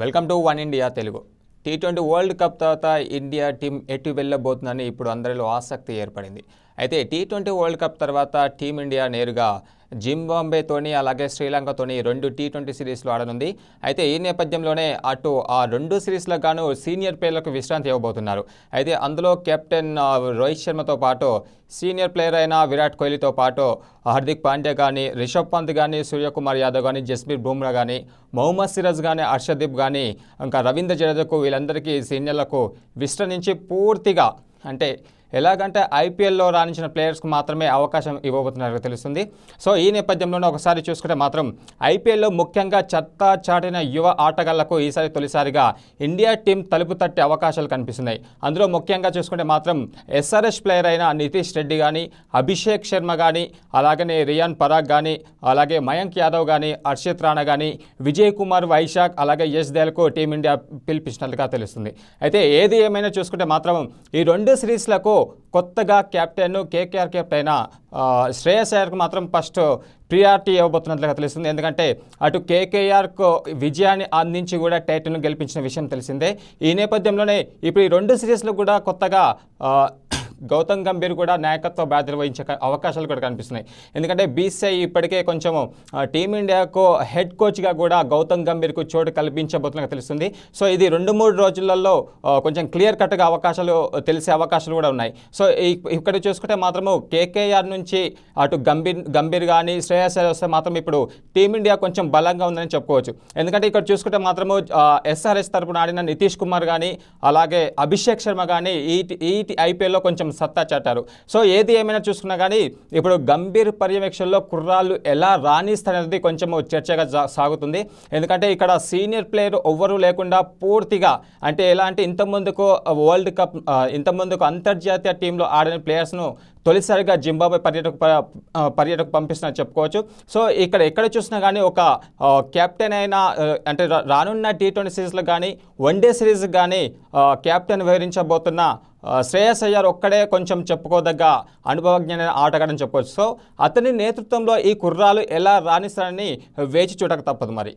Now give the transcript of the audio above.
Welcome to One India Telugu. T twenty world cup తర్వాత India team ఎటు వెళ్ళబోతుందని ఇప్పుడు అందరిలో ఆసక్తి ఏర్పడింది. అయితే టీ ట్వంటీ వరల్డ్ కప్ తర్వాత టీమిండియా నేరుగా జింబాంబేతోని అలాగే శ్రీలంకతోని రెండు టీ ట్వంటీ సిరీస్లు ఆడనుంది. అయితే ఈ నేపథ్యంలోనే అటు ఆ రెండు సిరీస్లకు గాను సీనియర్ ప్లేయర్లకు విశ్రాంతి ఇవ్వబోతున్నారు. అయితే అందులో కెప్టెన్ రోహిత్ శర్మతో పాటు సీనియర్ ప్లేయర్ అయిన విరాట్ కోహ్లీతో పాటు హార్దిక్ పాండ్యా కానీ రిషబ్ పంత్ కానీ సూర్యకుమార్ యాదవ్ కానీ జస్మీర్ బుమ్రా కానీ మొహమ్మద్ సిరాజ్ కానీ హర్షదీప్ కానీ ఇంకా రవీంద్ర జడేజాకు వీళ్ళందరికీ సీనియర్లకు విశ్రమించి పూర్తిగా అంటే ఎలాగంటే ఐపీఎల్లో రాణించిన ప్లేయర్స్కి మాత్రమే అవకాశం ఇవ్వబోతున్నట్టు తెలుస్తుంది. సో ఈ నేపథ్యంలోనే ఒకసారి చూసుకుంటే మాత్రం ఐపీఎల్లో ముఖ్యంగా చెత్త చాటిన యువ ఆటగాళ్ళకు ఈసారి తొలిసారిగా ఇండియా టీం తలుపు తట్టే అవకాశాలు కనిపిస్తున్నాయి. అందులో ముఖ్యంగా చూసుకుంటే మాత్రం ఎస్ఆర్ఎస్ ప్లేయర్ అయిన నితీష్ రెడ్డి కానీ అభిషేక్ శర్మ కానీ అలాగనే రియాన్ పరాగ్ కానీ అలాగే మయాంక్ యాదవ్ కానీ హర్షిత్ రాణా కానీ విజయ్ కుమార్ వైశాఖ్ అలాగే యశ్ దేల్కు టీమిండియా పిలిపించినట్లుగా తెలుస్తుంది. అయితే ఏది ఏమైనా చూసుకుంటే మాత్రం ఈ రెండు సిరీస్లకు కొత్తగా కెప్టెన్ కేకేఆర్ కెప్టెన్ అయిన శ్రేయస్ అయ్యర్కు మాత్రం ఫస్ట్ ప్రియారిటీ ఇవ్వబోతున్నట్లుగా తెలుస్తుంది. ఎందుకంటే అటు కేకేఆర్కు విజయాన్ని అందించి కూడా టైటిల్ను గెలిపించిన విషయం తెలిసిందే. ఈ నేపథ్యంలోనే ఇప్పుడు ఈ రెండు సిరీస్లు కూడా కొత్తగా గౌతమ్ గంభీర్ కూడా నాయకత్వ బాధ్యత వహించే అవకాశాలు కూడా కనిపిస్తున్నాయి. ఎందుకంటే బీసీఐ ఇప్పటికే కొంచెం టీమిండియాకు హెడ్ కోచ్గా కూడా గౌతమ్ గంభీర్కు చోటు కల్పించబోతున్నట్టు తెలుస్తుంది. సో ఇది రెండు మూడు రోజులలో కొంచెం క్లియర్ కట్గా అవకాశాలు తెలిసే అవకాశాలు కూడా ఉన్నాయి. సో ఇక్కడ చూసుకుంటే మాత్రము కేకేఆర్ నుంచి అటు గంభీర్ గంభీర్ కానీ శ్రేయస్ వస్తే మాత్రం ఇప్పుడు టీమిండియా కొంచెం బలంగా ఉందని చెప్పుకోవచ్చు. ఎందుకంటే ఇక్కడ చూసుకుంటే మాత్రము ఎస్ఆర్ఎస్ తరపున ఆడిన నితీష్ కుమార్ కానీ అలాగే అభిషేక్ శర్మ కానీ ఈ ఈ ఐపీఎల్లో కొంచెం సత్తా చాటారు. సో ఏది ఏమైనా చూసుకున్నా కానీ ఇప్పుడు గంభీర్ పర్యవేక్షణలో కుర్రాళ్ళు ఎలా రాణిస్తారనేది కొంచెం చర్చగా సాగుతుంది. ఎందుకంటే ఇక్కడ సీనియర్ ప్లేయర్ ఎవ్వరూ లేకుండా పూర్తిగా అంటే ఎలా అంటే ఇంతకుముందుకు వరల్డ్ కప్ ఇంతకుముందుకు అంతర్జాతీయ టీంలో ఆడిన ప్లేయర్స్ను తొలిసారిగా జింబాబే పర్యటకు పర్యటకు పంపిస్తున్న చెప్పుకోవచ్చు. సో ఇక్కడ ఎక్కడ చూసినా కానీ ఒక కెప్టెన్ అయిన అంటే రానున్న టీ ట్వంటీ సిరీస్లో కానీ వన్డే సిరీస్ కానీ కెప్టెన్ వివరించబోతున్న శ్రేయస్ అయ్యార్ ఒక్కడే కొంచెం చెప్పుకోదగ్గ అనుభవజ్ఞమైన ఆటగాడని చెప్పుకోవచ్చు సో అతని నేతృత్వంలో ఈ కుర్రాలు ఎలా రాణిస్తారని వేచి చూడక తప్పదు మరి.